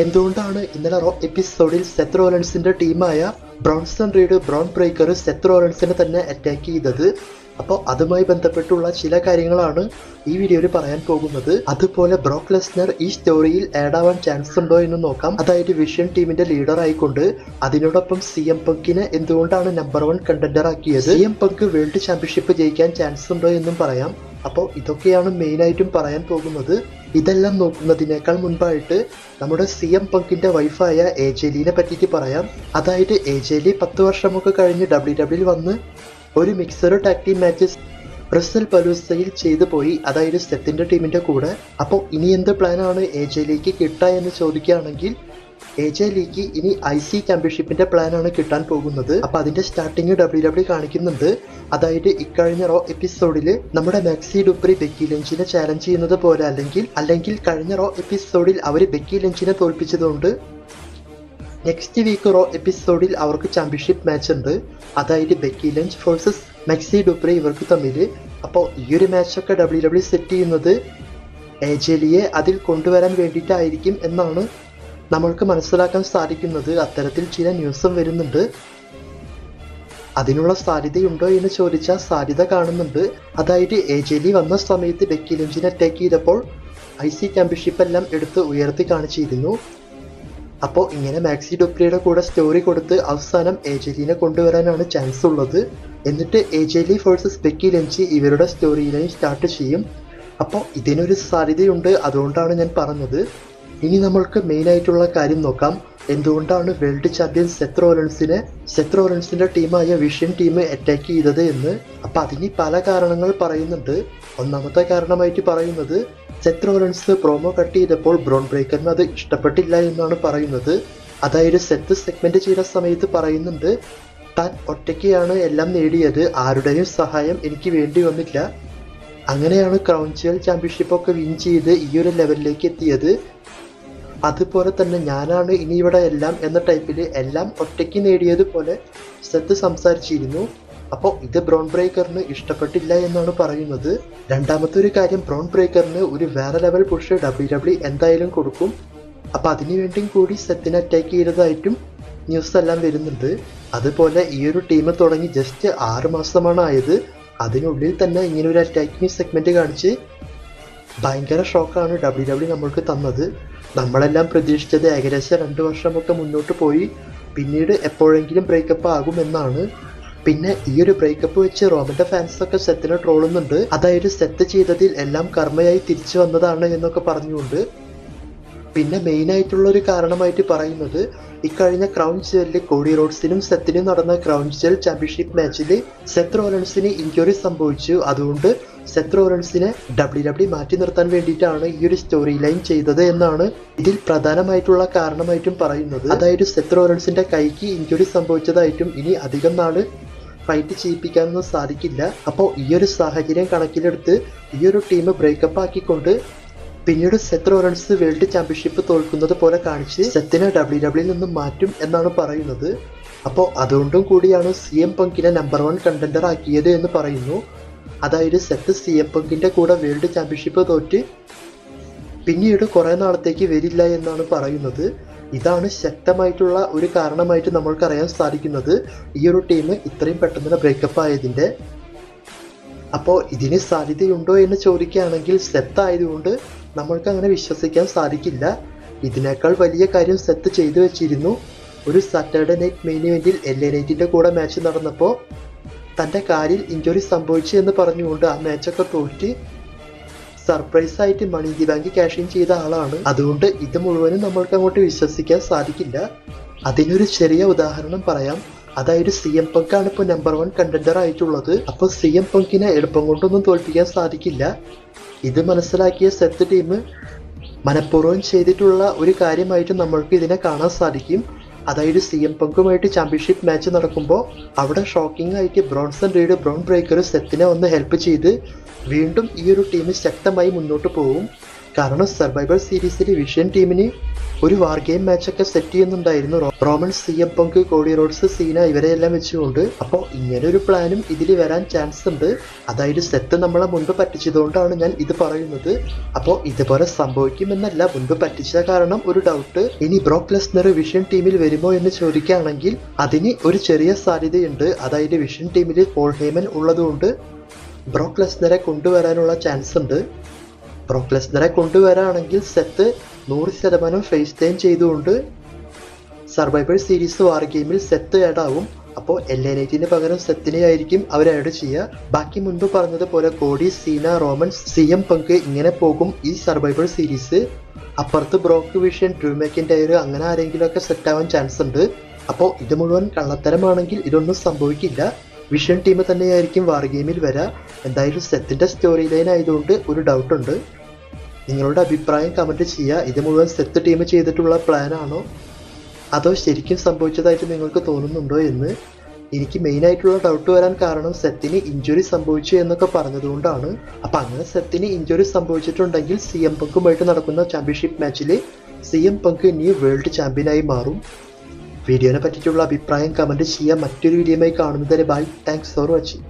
എന്തുകൊണ്ടാണ് ഇന്നലെ റോ എപ്പിസോഡിൽ സെത്ത് റോലൻസിന്റെ ടീമായ Bronson Reed Bron Breaker Seth റോലൻസിനെ തന്നെ അറ്റാക്ക് ചെയ്തത്? അപ്പോൾ അതുമായി ബന്ധപ്പെട്ടുള്ള ചില കാര്യങ്ങളാണ് ഈ വീഡിയോയിൽ പറയാൻ പോകുന്നത്. അതുപോലെ ബ്രോക്ക് ലെസ്നർ ഈ സ്റ്റോറിയിൽ ആഡ് ആവാൻ ചാൻസ് ഉണ്ടോ എന്ന് നോക്കാം. അതായത് വിഷൻ ടീമിന്റെ ലീഡർ ആയിക്കൊണ്ട് അതിനോടൊപ്പം സി എം പങ്കിനെ എന്തുകൊണ്ടാണ് നമ്പർ വൺ കണ്ടന്റർ ആക്കിയത്? C M Punk world championship ജയിക്കാൻ ചാൻസ് ഉണ്ടോ എന്നും പറയാം. അപ്പോൾ ഇതൊക്കെയാണ് മെയിനായിട്ടും പറയാൻ പോകുന്നത്. ഇതെല്ലാം നോക്കുന്നതിനേക്കാൾ മുൻപായിട്ട് നമ്മുടെ സി എം പങ്കിന്റെ വൈഫായ ഏജലിനെ പറ്റിയിട്ട് പറയാം. അതായത് ഏജലി പത്ത് വർഷമൊക്കെ കഴിഞ്ഞ് ഡബ്ല്യു ഡബ്ല്യു വന്ന് ഒരു മിക്സറോ ടാക്ടി മാച്ചസ് റിസൽ പലൂസയിൽ ചെയ്തു പോയി. അതായത് സെത്തിന്റെ ടീമിന്റെ കൂടെ. അപ്പോൾ ഇനി എന്ത് പ്ലാനാണ് ഏജലിക്ക് കിട്ടുക എന്ന് ചോദിക്കുകയാണെങ്കിൽ ഏജലിക്ക് ഇനി ഐ സി ചാമ്പ്യൻഷിപ്പിന്റെ പ്ലാനാണ് കിട്ടാൻ പോകുന്നത്. അപ്പൊ അതിന്റെ സ്റ്റാർട്ടിങ് ഡബ്ല്യു ഡബ്ല്യു കാണിക്കുന്നുണ്ട്. അതായത് ഇക്കഴിഞ്ഞ റോ എപ്പിസോഡിൽ നമ്മുടെ മാക്സി ഡുപ്രി ബെക്കി ലഞ്ചിനെ ചാലഞ്ച് ചെയ്യുന്നത് പോലെ അല്ലെങ്കിൽ അല്ലെങ്കിൽ കഴിഞ്ഞ റോ എപ്പിസോഡിൽ അവർ ബെക്കി ലഞ്ചിനെ തോൽപ്പിച്ചതുകൊണ്ട് നെക്സ്റ്റ് വീക്ക് റോ എപ്പിസോഡിൽ അവർക്ക് ചാമ്പ്യൻഷിപ്പ് മാച്ച് ഉണ്ട്. അതായത് Becky Lynch versus Maxxine Dupri ഇവർക്ക് തമ്മിൽ അപ്പോൾ ഈ ഒരു മാച്ചൊക്കെ ഡബ്ല്യു ഡബ്ല്യു സെറ്റ് ചെയ്യുന്നത് ഏജലിയെ അതിൽ കൊണ്ടുവരാൻ വേണ്ടിയിട്ടായിരിക്കും എന്നാണ് നമ്മൾക്ക് മനസ്സിലാക്കാൻ സാധിക്കുന്നത് അത്തരത്തിൽ ചില ന്യൂസും വരുന്നുണ്ട്. അതിനുള്ള സാധ്യതയുണ്ടോ എന്ന് ചോദിച്ചാൽ സാധ്യത കാണുന്നുണ്ട്. അതായത് ഏജലി വന്ന സമയത്ത് ബെക്കി ലഞ്ചിനെ അറ്റാക്ക് ചെയ്തപ്പോൾ ഐ സി ചാമ്പ്യൻഷിപ്പ് എല്ലാം എടുത്ത് ഉയർത്തി കാണിച്ചിരുന്നു. അപ്പോൾ ഇങ്ങനെ മാക്സി ഡുപ്രിയുടെ കൂടെ സ്റ്റോറി കൊടുത്ത് അവസാനം ഏജലിനെ കൊണ്ടുവരാനാണ് ചാൻസ് ഉള്ളത്. എന്നിട്ട് ഏജലി ഫോഴ്സസ് ബെക്കി ലഞ്ചി ഇവരുടെ സ്റ്റോറി ലൈൻ സ്റ്റാർട്ട് ചെയ്യും. അപ്പോൾ ഇതിനൊരു സാധ്യതയുണ്ട് അതുകൊണ്ടാണ് ഞാൻ പറഞ്ഞത്. ഇനി നമ്മൾക്ക് മെയിൻ ആയിട്ടുള്ള കാര്യം നോക്കാം. എന്തുകൊണ്ടാണ് വേൾഡ് ചാമ്പ്യൻ സെത്രോലൻസിനെ സെത്രോലൻസിന്റെ ടീമായ വിഷൻ ടീം അറ്റാക്ക് ചെയ്തത് എന്ന്? അപ്പൊ അതിന് പല കാരണങ്ങൾ പറയുന്നുണ്ട്. ഒന്നാമത്തെ കാരണമായിട്ട് പറയുന്നത് സെത്രോലൻസ് പ്രോമോ കട്ട് ചെയ്തപ്പോൾ ബ്രോൺ ബ്രേക്കറിന് അത് ഇഷ്ടപ്പെട്ടില്ല എന്നാണ് പറയുന്നത്. അതായത് സെത്ത് സെഗ്മെന്റ് ചെയ്ത സമയത്ത് പറയുന്നുണ്ട് താൻ ഒറ്റയ്ക്കാണ് എല്ലാം നേടിയത്. ആരുടെയും സഹായം എനിക്ക് വേണ്ടി വന്നില്ല. അങ്ങനെയാണ് ക്രൗൺ ചാമ്പ്യൻഷിപ്പ് ഒക്കെ വിൻ ചെയ്ത് ഈ ഒരു ലെവലിലേക്ക് എത്തിയത്. അതുപോലെ തന്നെ ഞാനാണ് ഇനി ഇവിടെ എല്ലാം എന്ന ടൈപ്പിൽ എല്ലാം ഒറ്റയ്ക്ക് നേടിയതുപോലെ സെത്ത് സംസാരിച്ചിരുന്നു. അപ്പോൾ ഇത് ബ്രോൺ ബ്രേക്കറിന് ഇഷ്ടപ്പെട്ടില്ല എന്നാണ് പറയുന്നത്. രണ്ടാമത്തെ ഒരു കാര്യം ബ്രോൺ ബ്രേക്കറിന് ഒരു വേറെ ലെവൽ പുഷ് ഡബ്ല്യു ഡബ്ല്യു എന്തായാലും കൊടുക്കും. അപ്പോൾ അതിനു വേണ്ടിയും കൂടി സെത്തിനെ അറ്റാക്ക് ചെയ്തതായിട്ടും ന്യൂസ് എല്ലാം വരുന്നുണ്ട്. അതുപോലെ ഈ ഒരു ടീം തുടങ്ങി ജസ്റ്റ് ആറ് മാസമാണ് ആയത്. അതിനുള്ളിൽ തന്നെ ഇങ്ങനെ ഒരു അറ്റാക്കിംഗ് സെഗ്മെന്റ് കാണിച്ച് ഭയങ്കര ഷോക്കാണ് ഡബ്ല്യു ഡബ്ല്യു നമ്മൾക്ക് തന്നത്. നമ്മളെല്ലാം പ്രതീക്ഷിച്ചത് ഏകദേശം രണ്ട് വർഷമൊക്കെ മുന്നോട്ട് പോയി. പിന്നീട് എപ്പോഴെങ്കിലും ബ്രേക്കപ്പ് ആകുമെന്നാണ്. പിന്നെ ഈ ഒരു ബ്രേക്കപ്പ് വെച്ച് റോമിന്റെ ഫാൻസൊക്കെ സെത്തിനെ ട്രോളുന്നുണ്ട് അതായത് സെറ്റ് ചെയ്തതിൽ എല്ലാം കർമ്മയായി തിരിച്ചു വന്നതാണ് എന്നൊക്കെ പറഞ്ഞുകൊണ്ട്. പിന്നെ മെയിൻ ആയിട്ടുള്ള ഒരു കാരണമായിട്ട് പറയുന്നത് ഇക്കഴിഞ്ഞ ക്രൗൺ ജെല്ലിൽ കോഡി റോഡ്സിനും സെത്തിനും നടന്ന ക്രൗൺ സെൽ ചാമ്പ്യൻഷിപ്പ് മാച്ചിൽ സെത്ത് റോലൻസിന് ഇഞ്ചുറി സംഭവിച്ചു. അതുകൊണ്ട് സെത്ത് റോലൻസിനെ ഡബ്ല്യു ഡബ്ല്യു മാറ്റി നിർത്താൻ വേണ്ടിയിട്ടാണ് ഈ ഒരു സ്റ്റോറി ലൈൻ ചെയ്തത് എന്നാണ് ഇതിൽ പ്രധാനമായിട്ടുള്ള കാരണമായിട്ടും പറയുന്നത്. അതായത് സെത്ത് റോലൻസിന്റെ കൈക്ക് ഇഞ്ചുറി സംഭവിച്ചതായിട്ടും ഇനി അധികം നാൾ ഫൈറ്റ് ചെയ്യിപ്പിക്കാനൊന്നും സാധിക്കില്ല. അപ്പോൾ ഈ ഒരു സാഹചര്യം കണക്കിലെടുത്ത് ഈ ഒരു ടീം ബ്രേക്കപ്പ് ആക്കിക്കൊണ്ട് പിന്നീട് സെത്ത് റൺസ് വേൾഡ് ചാമ്പ്യൻഷിപ്പ് തോൽക്കുന്നത് പോലെ കാണിച്ച് സെത്തിനെ ഡബ്ല്യു ഡബ്ല്യു നിന്നും മാറ്റും എന്നാണ് പറയുന്നത്. അപ്പോൾ അതുകൊണ്ടും കൂടിയാണ് സി എം പങ്കിനെ നമ്പർ വൺ കണ്ടൻഡർ ആക്കിയത് എന്ന് പറയുന്നു. അതായത് സെത്ത് സി എം പങ്കിന്റെ കൂടെ വേൾഡ് ചാമ്പ്യൻഷിപ്പ് തോറ്റ് പിന്നീട് കുറേ നാളത്തേക്ക് വരില്ല എന്നാണ് പറയുന്നത്. ഇതാണ് ശക്തമായിട്ടുള്ള ഒരു കാരണമായിട്ട് നമ്മൾക്കറിയാൻ സാധിക്കുന്നത്. ഈ ഒരു ടീം ഇത്രയും പെട്ടെന്ന് ബ്രേക്കപ്പ് ആയതിന്റെ. അപ്പോൾ ഇതിന് സാധ്യതയുണ്ടോ എന്ന് ചോദിക്കുകയാണെങ്കിൽ സെത്ത് ആയതുകൊണ്ട് നമ്മൾക്ക് അങ്ങനെ വിശ്വസിക്കാൻ സാധിക്കില്ല. ഇതിനേക്കാൾ വലിയ കാര്യം സെറ്റ് ചെയ്തു വെച്ചിരുന്നു. ഒരു സാറ്റർഡേ നൈറ്റ് മെയിൻ ഇവന്റിൽ എൽ എ നൈറ്റിന്റെ കൂടെ മാച്ച് നടന്നപ്പോൾ തന്റെ കാലിൽ ഇഞ്ചുറി സംഭവിച്ചു എന്ന് പറഞ്ഞുകൊണ്ട് ആ മാച്ചൊക്കെ തോറ്റി സർപ്രൈസ് ആയിട്ട് money the bank cash in ചെയ്ത ആളാണ്. അതുകൊണ്ട് ഇത് മുഴുവനും നമ്മൾക്ക് അങ്ങോട്ട് വിശ്വസിക്കാൻ സാധിക്കില്ല. അതിനൊരു ചെറിയ ഉദാഹരണം പറയാം. അതായത് സി എം പങ്കാണ് ഇപ്പോൾ നമ്പർ വൺ കണ്ടൻഡർ ആയിട്ടുള്ളത്. അപ്പോൾ സി എം പങ്കിനെ എളുപ്പം കൊണ്ടൊന്നും തോൽപ്പിക്കാൻ സാധിക്കില്ല. ഇത് മനസ്സിലാക്കിയ സെത്ത് ടീം മനഃപൂർവം ചെയ്തിട്ടുള്ള ഒരു കാര്യമായിട്ട് നമ്മൾക്ക് ഇതിനെ കാണാൻ സാധിക്കും. അതായത് സി എം പങ്കുമായിട്ട് ചാമ്പ്യൻഷിപ്പ് മാച്ച് നടക്കുമ്പോൾ അവിടെ ഷോക്കിംഗ് ആയിട്ട് ബ്രോൺസൺ റീഡ് ബ്രോൺ ബ്രേക്കർ സെത്തിനെ ഒന്ന് ഹെൽപ്പ് ചെയ്ത് വീണ്ടും ഈ ഒരു ടീം ശക്തമായി മുന്നോട്ട് പോകും. കാരണം സർവൈവൽ സീരീസിൽ വിഷൻ ടീമിന് ഒരു വാർ ഗെയിം മാച്ചൊക്കെ സെറ്റ് ചെയ്യുന്നുണ്ടായിരുന്നു. Roman C M Punk Cody Rhodes Cena ഇവരെയെല്ലാം വെച്ചുകൊണ്ട്. അപ്പോൾ ഇങ്ങനെ ഒരു പ്ലാനും ഇതിൽ വരാൻ ചാൻസ് ഉണ്ട്. അതായത് സെറ്റ് നമ്മളെ മുൻപ് പറ്റിച്ചതുകൊണ്ടാണ് ഞാൻ ഇത് പറയുന്നത്. അപ്പോൾ ഇതുപോലെ സംഭവിക്കുമെന്നല്ല മുൻപ് പറ്റിച്ച കാരണം ഒരു ഡൗട്ട് ഇനി ബ്രോക്ക് ലെസ്നർ വിഷൻ ടീമിൽ വരുമോ എന്ന് ചോദിക്കുകയാണെങ്കിൽ അതിന് ഒരു ചെറിയ സാധ്യതയുണ്ട്. അതായത് വിഷൻ ടീമിൽ പോൾ ഹേമൻ ഉള്ളതുകൊണ്ട് ബ്രോക്ക് ലെസ്നറെ കൊണ്ടുവരാനുള്ള ചാൻസ് ഉണ്ട്. ബ്രോക്ക് ലെസ്നറെ കൊണ്ടുവരാണെങ്കിൽ സെത്ത് നൂറ് ശതമാനം ഫേസ് ടൈം ചെയ്തുകൊണ്ട് സർവൈവൽ സീരീസ് വാർ ഗെയിമിൽ സെത്ത് ആവും. അപ്പോൾ ഐറ്റിന് പകരം സെത്തിനെ ആയിരിക്കും അവർ ആഡ് ചെയ്യുക. ബാക്കി മുൻപ് പറഞ്ഞതുപോലെ Cody Cena Roman C M Punk ഇങ്ങനെ പോകും ഈ സർവൈവൽ സീരീസ് അപ്പുറത്ത് ബ്രോക്ക് വിഷൻ ഡ്രൂമേക്കിന്റെ ഒരു അങ്ങനെ ആരെങ്കിലുമൊക്കെ സെറ്റ് ആവാൻ ചാൻസ് ഉണ്ട്. അപ്പോൾ ഇത് മുഴുവൻ കള്ളത്തരമാണെങ്കിൽ ഇതൊന്നും സംഭവിക്കില്ല. വിഷൻ ടീം തന്നെയായിരിക്കും വാർ ഗെയിമിൽ വരാ. എന്തായാലും സെത്തിന്റെ സ്റ്റോറി ലൈൻ ആയതുകൊണ്ട് ഒരു ഡൗട്ട് ഉണ്ട്. നിങ്ങളുടെ അഭിപ്രായം കമന്റ് ചെയ്യുക ഇത് മുഴുവൻ സെത്ത് ടീം ചെയ്തിട്ടുള്ള പ്ലാനാണോ അതോ ശരിക്കും സംഭവിച്ചതായിട്ട് നിങ്ങൾക്ക് തോന്നുന്നുണ്ടോ എന്ന്? എനിക്ക് മെയിൻ ആയിട്ടുള്ള ഡൗട്ട് വരാൻ കാരണം സെത്തിന് ഇഞ്ചുറി സംഭവിച്ചു എന്നൊക്കെ പറഞ്ഞതുകൊണ്ടാണ്. അപ്പൊ അങ്ങനെ സെത്തിന് ഇഞ്ചുറി സംഭവിച്ചിട്ടുണ്ടെങ്കിൽ സി എം പങ്കുമായിട്ട് നടക്കുന്ന ചാമ്പ്യൻഷിപ്പ് മാച്ചിൽ സി എം പങ്ക് ഇനി വേൾഡ് ചാമ്പ്യനായി മാറും. വീഡിയോനെ പറ്റിയിട്ടുള്ള അഭിപ്രായം കമന്റ് ചെയ്യുക മറ്റൊരു വീഡിയോയുമായി കാണുന്നതുവരെ ബൈ താങ്ക്സ് ഫോർ വാച്ചിങ്